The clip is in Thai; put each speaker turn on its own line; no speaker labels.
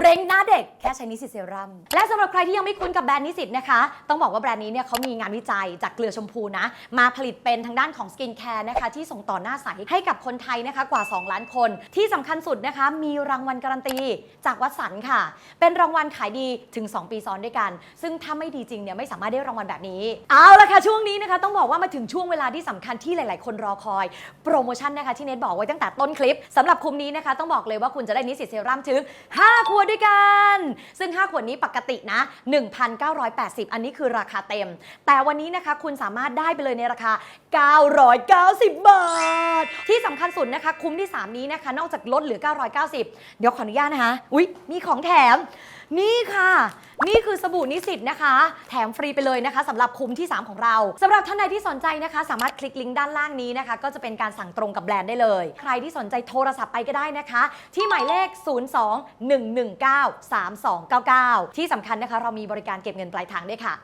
เร่งหน้าเด็กแค่ใช้นิสิตเซรั่มและสำหรับใครที่ยังไม่คุ้นกับแบรนด์นิสิตนะคะ ต้องบอกว่าแบรนด์นี้เนี่ยเขามีงานวิจัยจากเกลือชมพูนะ มาผลิตเป็นทางด้านของสกินแคร์นะคะ ที่ส่งต่อหน้าใสให้กับคนไทยนะคะกว่า 2 ล้านคน ที่สำคัญสุดนะคะ มีรางวัลการันตี จากวัดสันค่ะ เป็นรางวัลขายดีถึง 2 ปีซ้อนด้วยกัน ซึ่งถ้าไม่ดีจริงเนี่ยไม่สามารถได้รางวัลแบบนี้ เอาละค่ะช่วงนี้นะคะต้องบอกว่ามาถึงช่วงเวลาที่สำคัญที่หลาย ๆ คนรอคอย โปรโมชั่นนะคะที่เน็ตบอกไว้ตั้งแต่ต้นคลิปสำหรับคุมนี้นะคะต้องบอกเลยว่าคุณจะได้นิสิตเซรั่มถึง 5 ขวดด้วยกันซึ่ง 5 ขวดนี้ปกตินะ 1,980 อันนี้คือราคาเต็ม แต่วันนี้นะคะคุณสามารถได้ไปเลยในราคา 990 บาท ที่สำคัญสุดนะคะ คุ้มที่ 3 นี้นะคะ นอกจากลดเหลือ 990 เดี๋ยวขออนุญาตนะคะ อุ๊ย มีของแถม นี่ค่ะ นี่คือสบู่นิสิตนะคะ แถมฟรีไปเลยนะคะสำหรับคุ้มที่ 3 ของเราสำหรับท่านใดที่สนใจนะคะ สามารถคลิกลิงก์ด้านล่างนี้นะคะ ก็จะเป็นการสั่งตรงกับแบรนด์ได้เลย ใครที่สนใจโทรศัพท์ไปก็ได้นะคะ ที่หมายเลข 02-119-3299 ที่สำคัญนะคะ เรามีบริการเก็บเงินปลายทางด้วยค่ะ